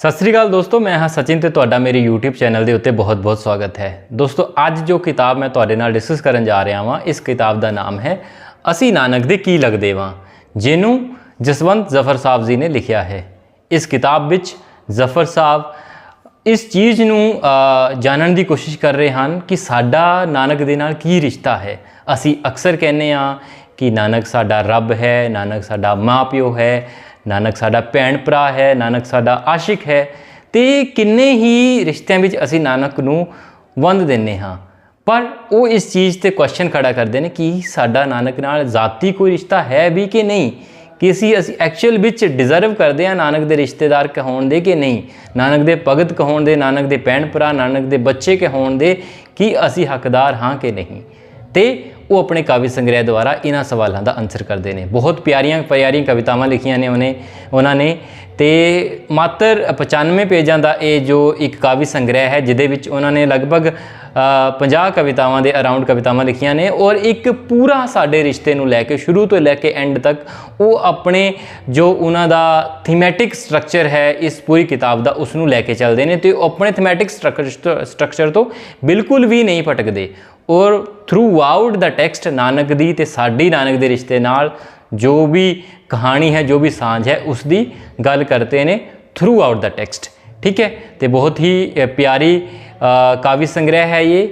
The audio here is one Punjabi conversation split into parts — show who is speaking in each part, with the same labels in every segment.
Speaker 1: ਸਤਿ ਸ੍ਰੀ ਅਕਾਲ ਦੋਸਤੋ, ਮੈਂ ਹਾਂ ਸਚਿਨ ਤੇ ਤੁਹਾਡਾ ਮੇਰੇ YouTube ਚੈਨਲ ਦੇ ਉੱਤੇ ਬਹੁਤ-ਬਹੁਤ ਸਵਾਗਤ ਹੈ। ਦੋਸਤੋ, ਅੱਜ ਜੋ ਕਿਤਾਬ ਮੈਂ ਤੁਹਾਡੇ ਨਾਲ ਡਿਸਕਸ ਕਰਨ ਜਾ ਰਿਹਾ ਹਾਂ ਇਸ ਕਿਤਾਬ ਦਾ ਨਾਮ ਹੈ ਅਸੀਂ ਨਾਨਕ ਦੇ ਕੀ ਲੱਗਦੇ ਵਾਂ, ਜਿਹਨੂੰ ਜਸਵੰਤ ਜ਼ਫਰ ਸਾਹਿਬ ਜੀ ਨੇ ਲਿਖਿਆ ਹੈ। ਇਸ ਕਿਤਾਬ ਵਿੱਚ ਜ਼ਫਰ ਸਾਹਿਬ ਇਸ ਚੀਜ਼ ਨੂੰ ਜਾਣਨ ਦੀ ਕੋਸ਼ਿਸ਼ ਕਰ ਰਹੇ ਹਨ ਕਿ ਸਾਡਾ ਨਾਨਕ ਦੇ ਨਾਲ ਕੀ ਰਿਸ਼ਤਾ ਹੈ। ਅਸੀਂ ਅਕਸਰ ਕਹਿੰਦੇ ਆ ਕਿ ਨਾਨਕ ਸਾਡਾ ਰੱਬ ਹੈ, ਨਾਨਕ ਸਾਡਾ ਮਾਪਿਓ ਹੈ। ਨਾਨਕ ਸਾਡਾ ਭੈਣ ਭਰਾ ਹੈ, ਨਾਨਕ ਸਾਡਾ ਆਸ਼ਿਕ ਹੈ, ਤੇ ਕਿੰਨੇ ਹੀ ਰਿਸ਼ਤਿਆਂ ਵਿੱਚ ਅਸੀਂ ਨਾਨਕ ਨੂੰ ਵੰਦ ਦਿੰਨੇ ਹਾਂ। ਪਰ ਉਹ ਇਸ ਚੀਜ਼ ਤੇ ਕੁਐਸਚਨ ਖੜਾ ਕਰਦੇ ਨੇ ਕਿ ਸਾਡਾ ਨਾਨਕ ਨਾਲ ਜ਼ਾਤੀ ਕੋਈ ਰਿਸ਼ਤਾ ਹੈ ਵੀ ਕਿ ਨਹੀਂ? ਕਿ ਅਸੀਂ ਅਸੀਂ ਐਕਚੁਅਲ ਵਿੱਚ ਡਿਜ਼ਰਵ ਕਰਦੇ ਆ ਨਾਨਕ ਦੇ ਰਿਸ਼ਤੇਦਾਰ ਕਹਾਉਣ ਦੇ ਕਿ ਨਹੀਂ? ਨਾਨਕ ਦੇ ਭਗਤ ਕਹਾਉਣ ਦੇ, ਨਾਨਕ ਦੇ ਭੈਣ ਭਰਾ, ਨਾਨਕ ਦੇ ਬੱਚੇ ਕਹਾਉਣ ਦੇ ਕਿ ਅਸੀਂ ਹੱਕਦਾਰ ਹਾਂ ਕਿ ਨਹੀਂ? ਤੇ ਉਹ ਆਪਣੇ ਕਾਵਿ ਸੰਗ੍ਰਹਿ ਦੁਆਰਾ ਇਹਨਾਂ ਸਵਾਲਾਂ ਦਾ ਆਨਸਰ ਕਰਦੇ ਨੇ। ਬਹੁਤ ਪਿਆਰੀਆਂ ਪਿਆਰੀਆਂ ਕਵਿਤਾਵਾਂ ਲਿਖੀਆਂ ਨੇ ਉਹਨੇ ਉਹਨਾਂ ਨੇ। ਤੇ ਮਾਤਰ 95 ਪੇਜਾਂ ਦਾ ਇਹ ਜੋ ਇੱਕ ਕਾਵਿ ਸੰਗ੍ਰਹਿ ਹੈ ਜਿਹਦੇ ਵਿੱਚ ਉਹਨਾਂ ਨੇ ਲਗਭਗ ਅ, 50 ਕਵਿਤਾਵਾਂ ਦੇ ਅਰਾਊਂਡ ਕਵਿਤਾਵਾਂ ਲਿਖੀਆਂ ਨੇ ਔਰ ਇੱਕ ਪੂਰਾ ਸਾਡੇ ਰਿਸ਼ਤੇ ਨੂੰ ਲੈ ਕੇ ਸ਼ੁਰੂ ਤੋਂ ਲੈ ਕੇ ਐਂਡ ਤੱਕ ਉਹ ਆਪਣੇ ਜੋ ਉਹਨਾਂ ਦਾ ਥੀਮੈਟਿਕ ਸਟਰਕਚਰ ਹੈ ਇਸ ਪੂਰੀ ਕਿਤਾਬ ਦਾ ਉਸ ਨੂੰ ਲੈ ਕੇ ਚੱਲਦੇ ਨੇ ਤੇ ਉਹ ਆਪਣੇ ਥੀਮੈਟਿਕ ਸਟਰਕਚਰ ਤੋਂ ਬਿਲਕੁਲ ਵੀ ਨਹੀਂ ਭਟਕਦੇ। ਔਰ ਥਰੂ ਆਊਟ ਦਾ ਟੈਕਸਟ ਨਾਨਕ ਦੀ ਤੇ ਸਾਡੀ ਨਾਨਕ ਦੇ ਰਿਸ਼ਤੇ ਨਾਲ ਜੋ ਵੀ ਕਹਾਣੀ ਹੈ, ਜੋ ਵੀ ਸਾਂਝ ਹੈ ਉਸ ਦੀ ਗੱਲ ਕਰਤੇ ਨੇ ਥਰੂ ਆਊਟ ਦਾ ਟੈਕਸਟ ਠੀਕ ਹੈ? ਤੇ ਬਹੁਤ ਹੀ ਪਿਆਰੀ ਕਾਵਿ ਸੰਗ੍ਰਹਿ ਹੈ ਇਹ।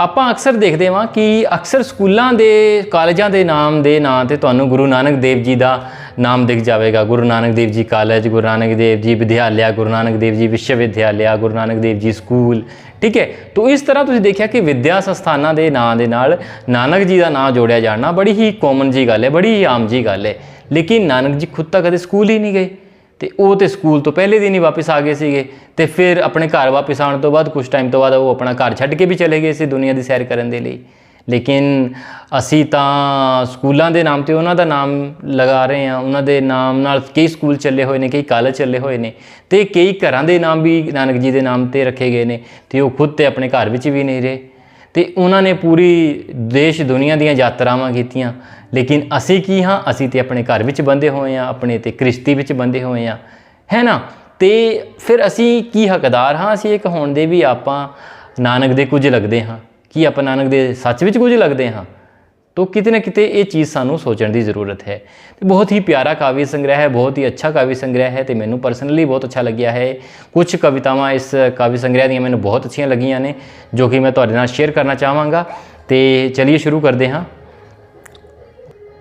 Speaker 1: ਆਪਾਂ ਅਕਸਰ ਦੇਖਦੇ ਹਾਂ ਕਿ ਅਕਸਰ ਸਕੂਲਾਂ ਦੇ, ਕਾਲਜਾਂ ਦੇ ਨਾਮ ਦੇ ਨਾਂ ਤੇ ਤੁਹਾਨੂੰ ਗੁਰੂ ਨਾਨਕ ਦੇਵ ਜੀ ਦਾ ਨਾਮ ਦਿਖ ਜਾਵੇਗਾ। ਗੁਰੂ ਨਾਨਕ ਦੇਵ ਜੀ ਕਾਲਜ, ਗੁਰੂ ਨਾਨਕ ਦੇਵ ਜੀ ਵਿਦਿਆਲਿਆ, ਗੁਰੂ ਨਾਨਕ ਦੇਵ ਜੀ ਵਿਸ਼ਵ ਵਿਦਿਆਲਿਆ ਗੁਰੂ ਨਾਨਕ ਦੇਵ ਜੀ ਸਕੂਲ, ਠੀਕ ਹੈ? ਤੋਂ ਇਸ ਤਰ੍ਹਾਂ ਤੁਸੀਂ ਦੇਖਿਆ ਕਿ ਵਿਦਿਆ ਸੰਸਥਾਨਾਂ ਦੇ ਨਾਂ ਦੇ ਨਾਲ ਨਾਨਕ ਜੀ ਦਾ ਨਾਮ ਜੋੜਿਆ ਜਾਣਾ ਬੜੀ ਹੀ ਕਾਮਨ ਜੀ ਗੱਲ ਹੈ, ਬੜੀ ਹੀ ਆਮ ਜੀ ਗੱਲ ਹੈ। ਲੇਕਿਨ ਨਾਨਕ ਜੀ ਖੁਦ ਤਾਂ ਕਦੇ ਸਕੂਲ ਹੀ ਨਹੀਂ ਗਏ। ਤੇ ਉਹ ਤੇ ਸਕੂਲ ਤੋਂ ਪਹਿਲੇ ਦਿਨ ਹੀ ਵਾਪਸ ਆ ਗਏ ਸੀਗੇ ਤੇ ਫਿਰ ਆਪਣੇ ਘਰ ਵਾਪਸ ਆਉਣ ਤੋਂ ਬਾਅਦ ਕੁਝ ਟਾਈਮ ਤੋਂ ਬਾਅਦ ਉਹ ਆਪਣਾ ਘਰ ਛੱਡ ਕੇ ਵੀ ਚਲੇ ਗਏ ਸੀ ਦੁਨੀਆ ਦੀ ਸੈਰ ਕਰਨ ਦੇ ਲਈ। ਲੇਕਿਨ ਅਸੀਂ ਤਾਂ ਸਕੂਲਾਂ ਦੇ ਨਾਮ ਤੇ ਉਹਨਾਂ ਦਾ ਨਾਮ ਲਗਾ ਰਹੇ ਹਾਂ, ਉਹਨਾਂ ਦੇ ਨਾਮ ਨਾਲ ਕਈ ਸਕੂਲ ਚੱਲੇ ਹੋਏ ਨੇ, ਕਈ ਕਾਲਜ ਚੱਲੇ ਹੋਏ ਨੇ ਤੇ ਕਈ ਘਰਾਂ ਦੇ ਨਾਮ ਵੀ ਨਾਨਕ ਜੀ ਦੇ ਨਾਮ ਤੇ ਰੱਖੇ ਗਏ ਨੇ ਤੇ ਉਹ ਖੁਦ ਤੇ ਆਪਣੇ ਘਰ ਵਿੱਚ ਵੀ ਨਹੀਂ ਰਹੇ। ਤੇ ਉਹਨਾਂ ਨੇ ਪੂਰੀ ਦੇਸ਼ ਦੁਨੀਆ ਦੀਆਂ ਯਾਤਰਾਵਾਂ ਕੀਤੀਆਂ। ਲੇਕਿਨ ਅਸੀਂ ਕੀ ਹਾਂ? ਅਸੀਂ ਤੇ ਆਪਣੇ ਘਰ ਵਿੱਚ ਬੰਦੇ ਹੋਏ ਹਾਂ, ਆਪਣੇ ਤੇ ਕ੍ਰਿਸ਼ਤੀ ਵਿੱਚ ਬੰਦੇ ਹੋਏ ਹਾਂ, ਹੈ ਨਾ? ਤੇ ਫਿਰ ਅਸੀਂ ਕੀ ਹੱਕਦਾਰ ਹਾਂ? ਅਸੀਂ ਇਹ ਕਹਾਉਣ ਦੇ ਵੀ ਆਪਾਂ ਨਾਨਕ ਦੇ ਕੁਝ ਲੱਗਦੇ ਹਾਂ। ਕੀ ਆਪਾਂ ਨਾਨਕ ਦੇ ਸੱਚ ਵਿੱਚ ਕੁਝ ਲੱਗਦੇ ਹਾਂ? ਤੋ ਕਿਤੇ ਨਾ ਕਿਤੇ ਇਹ ਚੀਜ਼ ਸਾਨੂੰ ਸੋਚਣ ਦੀ ਜ਼ਰੂਰਤ ਹੈ। ਤੇ ਬਹੁਤ ਹੀ ਪਿਆਰਾ ਕਾਵਿ ਸੰਗ੍ਰਹਿ ਹੈ, ਬਹੁਤ ਹੀ ਅੱਛਾ ਕਾਵਿ ਸੰਗ੍ਰਹਿ ਹੈ ਤੇ ਮੈਨੂੰ ਪਰਸਨਲੀ ਬਹੁਤ ਅੱਛਾ ਲੱਗਿਆ ਹੈ। ਕੁਝ ਕਵਿਤਾਵਾਂ ਇਸ ਕਾਵਿ ਸੰਗ੍ਰਹਿ ਦੀਆਂ ਮੈਨੂੰ ਬਹੁਤ ਅੱਛੀਆਂ ਲੱਗੀਆਂ ਨੇ, ਜੋ ਕਿ ਮੈਂ ਤੁਹਾਡੇ ਨਾਲ ਸ਼ੇਅਰ ਕਰਨਾ ਚਾਹਾਂਗਾ। ਤੇ ਚਲਿਏ ਸ਼ੁਰੂ ਕਰਦੇ ਹਾਂ।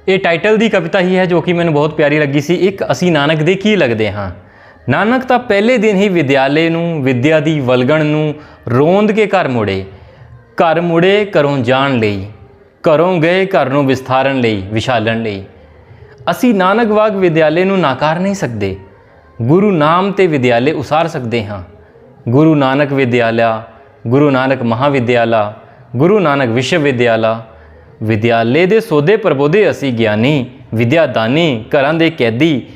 Speaker 1: ਇਹ ਟਾਈਟਲ ਦੀ ਕਵਿਤਾ ਹੀ ਹੈ ਜੋ ਕਿ ਮੈਨੂੰ ਬਹੁਤ ਪਿਆਰੀ ਲੱਗੀ ਸੀ। ਇੱਕ ਅਸੀਂ ਨਾਨਕ ਦੇ ਕੀ ਲੱਗਦੇ ਹਾਂ? ਨਾਨਕ ਤਾਂ ਪਹਿਲੇ ਦਿਨ ਹੀ ਵਿਦਿਆਲੇ ਨੂੰ, ਵਿਦਿਆ ਦੀ ਵਲਗਣ ਨੂੰ ਰੋਂਦ ਕੇ ਘਰ ਮੁੜੇ। ਘਰ ਮੁੜੇ ਘਰੋਂ ਜਾਣ ਲਈ, ਘਰੋਂ ਗਏ ਘਰ ਨੂੰ ਵਿਸਥਾਰਨ ਲਈ ਵਿਸ਼ਾਲਣ ਲਈ। ਅਸੀਂ ਨਾਨਕ ਵਾਗ ਵਿਦਿਆਲੇ ਨੂੰ ਨਾਕਾਰ ਨਹੀਂ ਸਕਦੇ। ਗੁਰੂ ਨਾਮ ਤੇ ਵਿਦਿਆਲੇ ਉਸਾਰ ਸਕਦੇ ਹਾਂ। ਗੁਰੂ ਨਾਨਕ ਵਿਦਿਆਲਾ, ਗੁਰੂ ਨਾਨਕ ਮਹਾਵਿਦਿਆਲਾ, ਗੁਰੂ ਨਾਨਕ ਵਿਸ਼ਵ ਵਿਦਿਆਲਾ ਵਿਦਿਆਲੇ ਦੇ ਸੋਦੇ ਪ੍ਰਬੋਧੇ ਅਸੀਂ ਗਿਆਨੀ, ਵਿਦਿਆਦਾਨੀ, ਘਰਾਂ ਦੇ ਕੈਦੀ,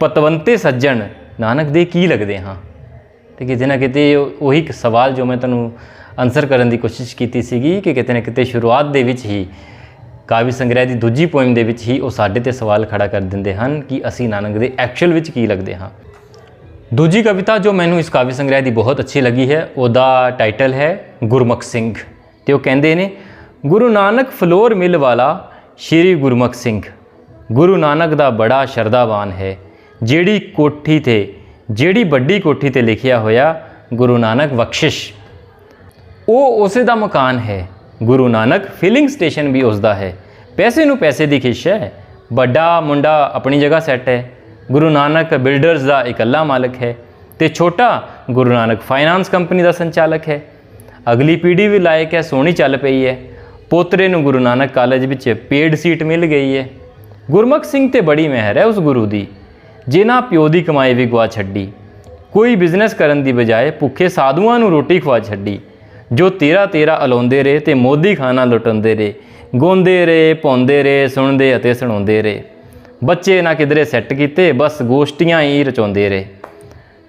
Speaker 1: ਪਤਵੰਤੇ ਸੱਜਣ, ਨਾਨਕ ਦੇ ਕੀ ਲੱਗਦੇ ਹਾਂ? ਤੇ ਕਿਤੇ ਨਾ ਕਿਤੇ ਉਹੀ ਇੱਕ ਸਵਾਲ ਜੋ ਮੈਂ ਤੁਹਾਨੂੰ ਆਨਸਰ ਕਰਨ ਦੀ ਕੋਸ਼ਿਸ਼ ਕੀਤੀ ਸੀਗੀ ਕਿ ਕਿਤੇ ਨਾ ਕਿਤੇ ਸ਼ੁਰੂਆਤ ਦੇ ਵਿੱਚ ਹੀ ਕਾਵਿ ਸੰਗ੍ਰਹਿ ਦੀ ਦੂਜੀ ਪੋਇਮ ਦੇ ਵਿੱਚ ਹੀ ਉਹ ਸਾਡੇ ਤੇ ਸਵਾਲ ਖੜਾ ਕਰ ਦਿੰਦੇ ਹਨ ਕਿ ਅਸੀਂ ਨਾਨਕ ਦੇ ਐਕਚੁਅਲ ਵਿੱਚ ਕੀ ਲੱਗਦੇ ਹਾਂ। ਦੂਜੀ ਕਵਿਤਾ ਜੋ ਮੈਨੂੰ ਇਸ ਕਾਵਿ ਸੰਗ੍ਰਹਿ ਦੀ ਬਹੁਤ ਅੱਛੀ ਲੱਗੀ ਹੈ, ਉਹਦਾ ਟਾਈਟਲ ਹੈ ਗੁਰਮੁਖ ਸਿੰਘ। ਤੇ ਉਹ ਕਹਿੰਦੇ ਨੇ ਗੁਰੂ ਨਾਨਕ ਫਲੋਰ ਮਿਲ ਵਾਲਾ ਸ਼੍ਰੀ ਗੁਰਮੁਖ ਸਿੰਘ। ਗੁਰੂ ਨਾਨਕ ਦਾ ਬੜਾ ਸ਼ਰਧਾਵਾਨ ਹੈ। ਜਿਹੜੀ ਕੋਠੀ ਤੇ, ਜਿਹੜੀ ਵੱਡੀ ਕੋਠੀ ਤੇ ਲਿਖਿਆ ਹੋਇਆ ਗੁਰੂ ਨਾਨਕ ਬਖਸ਼ਿਸ਼। ਉਹ ਉਸੇ ਦਾ ਮਕਾਨ ਹੈ। ਗੁਰੂ ਨਾਨਕ ਫਿਲਿੰਗ ਸਟੇਸ਼ਨ ਵੀ ਉਸ ਦਾ ਹੈ। ਪੈਸੇ ਨੂੰ ਪੈਸੇ ਦੀ ਖਿਸ਼ ਹੈ। ਵੱਡਾ ਮੁੰਡਾ ਆਪਣੀ ਜਗ੍ਹਾ ਸੈੱਟ ਹੈ। ਗੁਰੂ ਨਾਨਕ ਬਿਲਡਰਸ ਦਾ ਇਕੱਲਾ ਮਾਲਕ ਹੈ ਤੇ ਛੋਟਾ ਗੁਰੂ ਨਾਨਕ ਫਾਈਨਾਂਸ ਕੰਪਨੀ ਦਾ ਸੰਚਾਲਕ ਹੈ। ਅਗਲੀ ਪੀੜ੍ਹੀ ਵੀ ਲਾਇਕ ਹੈ, ਸੋਹਣੀ ਚੱਲ ਪਈ ਹੈ। ਪੋਤਰੇ ਨੂੰ ਗੁਰੂ ਨਾਨਕ ਕਾਲਜ ਵਿੱਚ ਪੇਡ ਸੀਟ ਮਿਲ ਗਈ ਹੈ ਗੁਰਮੁਖ ਸਿੰਘ ਤੇ ਬੜੀ ਮਿਹਰ ਹੈ ਉਸ ਗੁਰੂ ਦੀ। ਜਿਨ੍ਹਾਂ ਪਿਓ ਦੀ ਕਮਾਈ ਵੀ ਗਵਾ ਛੱਡੀ। ਕੋਈ ਬਿਜ਼ਨਸ ਕਰਨ ਦੀ ਬਜਾਏ ਭੁੱਖੇ ਸਾਧੂਆਂ ਨੂੰ ਰੋਟੀ ਖਵਾ ਛੱਡੀ। ਜੋ ਤੇਰਾ ਤੇਰਾ ਅਲਾਉਂਦੇ ਰਹੇ ਤੇ ਮੋਦੀ ਖਾਨਾ ਲੁਟਾਉਂਦੇ ਰਹੇ। ਗਾਉਂਦੇ ਰਹੇ, ਪਾਉਂਦੇ ਰਹੇ, ਸੁਣਦੇ ਅਤੇ ਸੁਣਾਉਂਦੇ ਰਹੇ। ਬੱਚੇ ਨਾ ਕਿਧਰੇ ਸੈੱਟ ਕੀਤੇ, ਬਸ ਗੋਸ਼ਟੀਆਂ ਹੀ ਰਚਾਉਂਦੇ ਰਹੇ।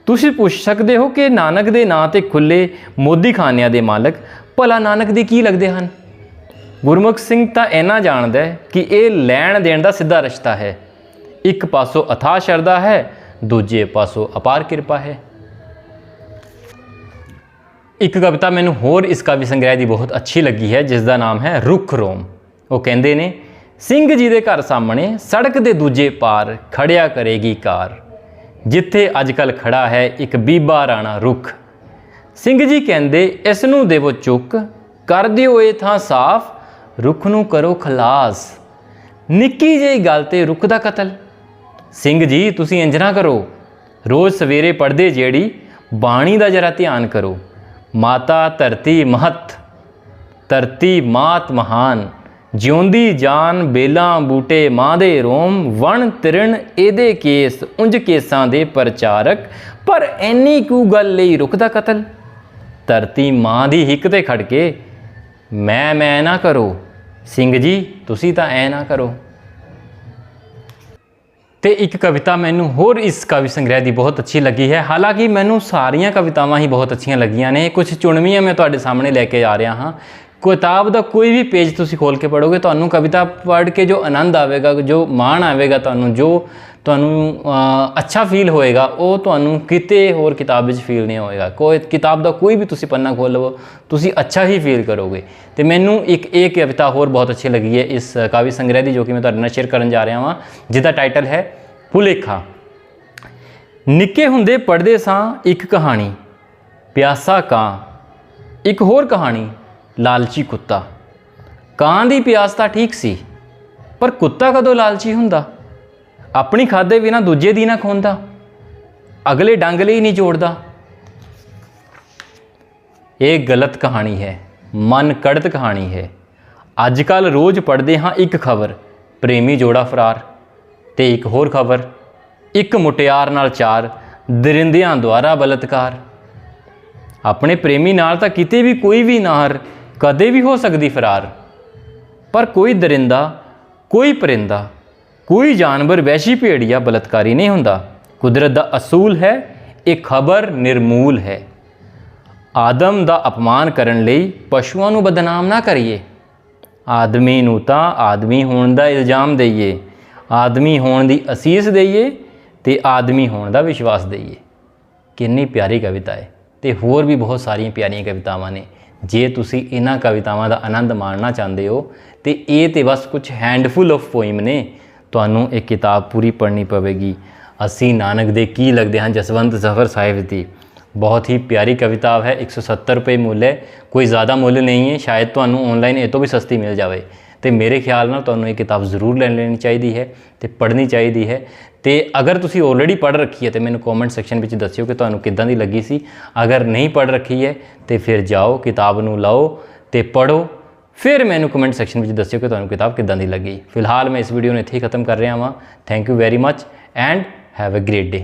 Speaker 1: ਤੁਸੀਂ ਪੁੱਛ ਸਕਦੇ ਹੋ ਕਿ ਨਾਨਕ ਦੇ ਨਾਂ ਤੇ ਖੁੱਲੇ ਮੋਦੀ ਖਾਨਿਆਂ ਦੇ ਮਾਲਕ ਭਲਾ ਨਾਨਕ ਦੇ ਕੀ ਲੱਗਦੇ ਹਨ? ਗੁਰਮੁਖ ਸਿੰਘ ਤਾਂ ਇਹਨਾਂ ਜਾਣਦਾ ਹੈ ਕਿ ਇਹ ਲੈਣ ਦੇਣ ਦਾ ਸਿੱਧਾ ਰਿਸ਼ਤਾ ਹੈ। ਇੱਕ ਪਾਸੋਂ ਅਥਾ ਸ਼ਰਧਾ ਹੈ, ਦੂਜੇ ਪਾਸੋਂ ਅਪਾਰ ਕਿਰਪਾ ਹੈ। ਇੱਕ ਕਵਿਤਾ ਮੈਨੂੰ ਹੋਰ ਇਸ ਕਾਵਿ ਸੰਗ੍ਰਹਿ ਦੀ ਬਹੁਤ ਅੱਛੀ ਲੱਗੀ ਹੈ, ਜਿਸ ਦਾ ਨਾਮ ਹੈ ਰੁੱਖ ਰੋਮ। ਉਹ ਕਹਿੰਦੇ ਨੇ, ਸਿੰਘ ਜੀ ਦੇ ਘਰ ਸਾਹਮਣੇ ਸੜਕ ਦੇ ਦੂਜੇ ਪਾਰ ਖੜਿਆ ਕਰੇਗੀ ਕਾਰ। ਜਿੱਥੇ ਅੱਜ ਅੱਜਕੱਲ ਖੜਾ ਹੈ ਇੱਕ ਬੀਬਾ ਰਾਣਾ ਰੁੱਖ। ਸਿੰਘ ਜੀ ਕਹਿੰਦੇ, ਇਸ ਨੂੰ ਦੇਵੋ ਚੁੱਕ, ਕਰ ਦਿਓ ਇਹ ਥਾਂ ਸਾਫ਼ ਰੁੱਖ ਨੂੰ ਕਰੋ ਖਲਾਸ। ਨਿੱਕੀ ਜਿਹੀ ਗੱਲ ਤੇ ਰੁੱਖ ਦਾ ਕਤਲ। ਸਿੰਘ ਜੀ, ਤੁਸੀਂ ਇੰਜ ਨਾ ਕਰੋ। ਰੋਜ਼ ਸਵੇਰੇ ਪੜ੍ਹਦੇ ਜਿਹੜੀ ਬਾਣੀ ਦਾ ਜਰਾ ਧਿਆਨ ਕਰੋ। ਮਾਤਾ ਧਰਤੀ ਮਹਤ, ਧਰਤੀ ਮਾਤ ਮਹਾਨ। ਜਿਉਂਦੀ ਜਾਨ ਬੇਲਾਂ ਬੂਟੇ ਮਾਂ ਦੇ ਰੋਮ, ਵਣ ਤਿਰਣ ਇਹਦੇ ਕੇਸ, ਉਂਝ ਕੇਸਾਂ ਦੇ ਪ੍ਰਚਾਰਕ। ਪਰ ਐਨੀ ਕੁ ਗੱਲ ਲਈ ਰੁੱਖ ਦਾ ਕਤਲ। ਧਰਤੀ ਮਾਂ ਦੀ ਹਿੱਕ ਤੇ ਖੜ ਕੇ ਮੈਂ ਮੈਂ ਨਾ ਕਰੋ। ਸਿੰਘ ਜੀ, ਤੁਸੀਂ ਤਾਂ ਐ ਨਾ ਕਰੋ। ਤੇ ਇੱਕ ਕਵਿਤਾ ਮੈਨੂੰ ਹੋਰ ਇਸ ਕਾਵਿ ਸੰਗ੍ਰਹਿ ਦੀ ਬਹੁਤ ਅੱਛੀ ਲੱਗੀ ਹੈ। ਹਾਲਾਂਕਿ ਮੈਨੂੰ ਸਾਰੀਆਂ ਕਵਿਤਾਵਾਂ ਹੀ ਬਹੁਤ ਅੱਛੀਆਂ ਲੱਗੀਆਂ ਨੇ। ਕੁਝ ਚੁਣਵੀਆਂ ਮੈਂ ਤੁਹਾਡੇ ਸਾਹਮਣੇ ਲੈ ਕੇ ਆ ਰਿਹਾ ਹਾਂ। ਕਿਤਾਬ ਦਾ ਕੋਈ ਵੀ ਪੇਜ ਤੁਸੀਂ ਖੋਲ ਕੇ ਪੜੋਗੇ ਤੁਹਾਨੂੰ ਕਵਿਤਾ ਪੜ੍ਹ ਕੇ ਜੋ ਆਨੰਦ ਆਵੇਗਾ, ਜੋ ਮਾਣ ਆਵੇਗਾ ਤੁਹਾਨੂੰ, ਜੋ ਤੁਹਾਨੂੰ ਅੱਛਾ ਫੀਲ ਹੋਏਗਾ, ਉਹ ਤੁਹਾਨੂੰ ਕਿਤੇ ਹੋਰ ਕਿਤਾਬ ਵਿੱਚ ਫੀਲ ਨਹੀਂ ਹੋਏਗਾ। ਕੋਈ ਕਿਤਾਬ ਦਾ ਕੋਈ ਵੀ ਤੁਸੀਂ ਪੰਨਾ ਖੋਲ ਲਵੋ, ਤੁਸੀਂ ਅੱਛਾ ਹੀ ਫੀਲ ਕਰੋਗੇ। ਤੇ ਮੈਨੂੰ ਇੱਕ ਇਹ ਕਵਿਤਾ ਹੋਰ ਬਹੁਤ ਅੱਛੀ ਲੱਗੀ ਹੈ ਇਸ ਕਾਵਿ ਸੰਗ੍ਰਹਿ ਦੀ, ਜੋ ਕਿ ਮੈਂ ਤੁਹਾਡੇ ਨਾਲ ਸ਼ੇਅਰ ਕਰਨ ਜਾ ਰਿਹਾ ਹਾਂ ਜਿਹਦਾ ਟਾਈਟਲ ਹੈ ਭੁਲੇਖਾ। ਨਿੱਕੇ ਹੁੰਦੇ ਪੜ੍ਹਦੇ ਸਾਂ ਇੱਕ ਕਹਾਣੀ, ਪਿਆਸਾ ਕਾਂ, ਇੱਕ ਹੋਰ ਕਹਾਣੀ ਲਾਲਚੀ ਕੁੱਤਾ। ਕਾਂ ਦੀ ਪਿਆਸ ਤਾਂ ਠੀਕ ਸੀ, ਪਰ ਕੁੱਤਾ ਕਦੋਂ ਲਾਲਚੀ ਹੁੰਦਾ? ਆਪਣੀ ਖਾਦੇ ਬਿਨਾ ਦੂਜੇ ਦੀ ਨਾ ਖੋਂਦਾ, ਅਗਲੇ ਡੰਗ ਲਈ ਨਹੀਂ ਜੋੜਦਾ। ਇਹ ਗਲਤ ਕਹਾਣੀ ਹੈ, ਮਨ ਕੜਤ ਕਹਾਣੀ ਹੈ। ਅੱਜ ਕੱਲ ਰੋਜ਼ ਪੜ੍ਹਦੇ ਹਾਂ ਇੱਕ ਖਬਰ, ਪ੍ਰੇਮੀ ਜੋੜਾ ਫਰਾਰ, ਤੇ ਇੱਕ ਹੋਰ ਖਬਰ, ਇੱਕ ਮੁਟਿਆਰ ਨਾਲ ਚਾਰ, ਦਰਿੰਦਿਆਂ ਦੁਆਰਾ ਬਲਤਕਾਰ। ਆਪਣੇ ਪ੍ਰੇਮੀ ਨਾਲ ਤਾਂ ਕਿਤੇ ਵੀ ਕੋਈ ਵੀ ਨਾਹਰ ਕਦੇ ਵੀ ਹੋ ਸਕਦੀ ਫਰਾਰ। ਪਰ ਕੋਈ ਦਰਿੰਦਾ, ਕੋਈ ਪਰਿੰਦਾ, ਕੋਈ ਜਾਨਵਰ ਵੈਸ਼ੀ ਭੇੜੀਆ ਬਲਤਕਾਰੀ ਨਹੀਂ ਹੁੰਦਾ। ਕੁਦਰਤ ਦਾ ਅਸੂਲ ਹੈ, ਇਹ ਖਬਰ ਨਿਰਮੂਲ ਹੈ। ਆਦਮ ਦਾ ਅਪਮਾਨ ਕਰਨ ਲਈ ਪਸ਼ੂਆਂ ਨੂੰ ਬਦਨਾਮ ਨਾ ਕਰੀਏ। ਆਦਮੀ ਨੂੰ ਤਾਂ ਆਦਮੀ ਹੋਣ ਦਾ ਇਲਜ਼ਾਮ ਦਈਏ। ਆਦਮੀ ਹੋਣ ਦੀ ਅਸੀਸ ਦਈਏ ਤੇ ਆਦਮੀ ਹੋਣ ਦਾ ਵਿਸ਼ਵਾਸ ਦਈਏ। ਕਿੰਨੀ ਪਿਆਰੀ ਕਵਿਤਾ ਹੈ ਤੇ ਹੋਰ ਵੀ ਬਹੁਤ ਸਾਰੀਆਂ ਪਿਆਰੀਆਂ ਕਵਿਤਾਵਾਂ ਨੇ। ਜੇ ਤੁਸੀਂ ਇਹਨਾਂ ਕਵਿਤਾਵਾਂ ਦਾ ਆਨੰਦ ਮਾਣਨਾ ਚਾਹੁੰਦੇ ਹੋ, ਤੇ ਇਹ ਤੇ ਬਸ ਕੁਝ ਹੈਂਡਫੁਲ ਆਫ ਪੋਇਮ ਨੇ, ਤੁਹਾਨੂੰ ਇਹ ਕਿਤਾਬ ਪੂਰੀ ਪੜ੍ਹਨੀ ਪਵੇਗੀ। ਅਸੀਂ ਨਾਨਕ ਦੇ ਕੀ ਲੱਗਦੇ ਹਾਂ ਜਸਵੰਤ ਜ਼ਫਰ ਸਾਹਿਬ ਦੀ। ਬਹੁਤ ਹੀ ਪਿਆਰੀ ਕਵਿਤਾ ਹੈ 170 ਰੁਪਏ ਮੁੱਲ ਹੈ। ਕੋਈ ਜ਼ਿਆਦਾ ਮੁੱਲ ਨਹੀਂ ਹੈ, ਸ਼ਾਇਦ ਤੁਹਾਨੂੰ ਆਨਲਾਈਨ ਇਹ ਤੋਂ ਵੀ ਸਸਤੀ ਮਿਲ ਜਾਵੇ। ਤੇ ਮੇਰੇ ਖਿਆਲ ਨਾਲ ਤੁਹਾਨੂੰ ਇਹ ਕਿਤਾਬ ਜ਼ਰੂਰ ਲੈਣ ਲੈਣੀ ਚਾਹੀਦੀ ਹੈ ਤੇ ਪੜ੍ਹਨੀ ਚਾਹੀਦੀ ਹੈ। ਤੇ ਅਗਰ ਤੁਸੀਂ ਆਲਰੇਡੀ ਪੜ੍ਹ ਰੱਖੀ ਹੈ, ਤੇ ਮੈਨੂੰ ਕਮੈਂਟ ਸੈਕਸ਼ਨ ਵਿੱਚ ਦੱਸਿਓ ਕਿ ਤੁਹਾਨੂੰ ਕਿੱਦਾਂ ਦੀ ਲੱਗੀ ਸੀ। ਅਗਰ ਨਹੀਂ ਪੜ੍ਹ ਰੱਖੀ ਹੈ, ਤੇ ਫਿਰ ਜਾਓ, ਕਿਤਾਬ ਨੂੰ ਲਾਓ ਤੇ ਪੜ੍ਹੋ। ਫਿਰ ਮੈਨੂੰ ਕਮੈਂਟ ਸੈਕਸ਼ਨ ਵਿੱਚ ਦੱਸਿਓ ਕਿ ਤੁਹਾਨੂੰ ਕਿਤਾਬ ਕਿੱਦਾਂ ਦੀ ਲੱਗੀ। ਫਿਲਹਾਲ ਮੈਂ ਇਸ ਵੀਡੀਓ ਨੂੰ ਇੱਥੇ ਹੀ ਖਤਮ ਕਰ ਰਿਹਾ ਹਾਂ thank you very much and have a great day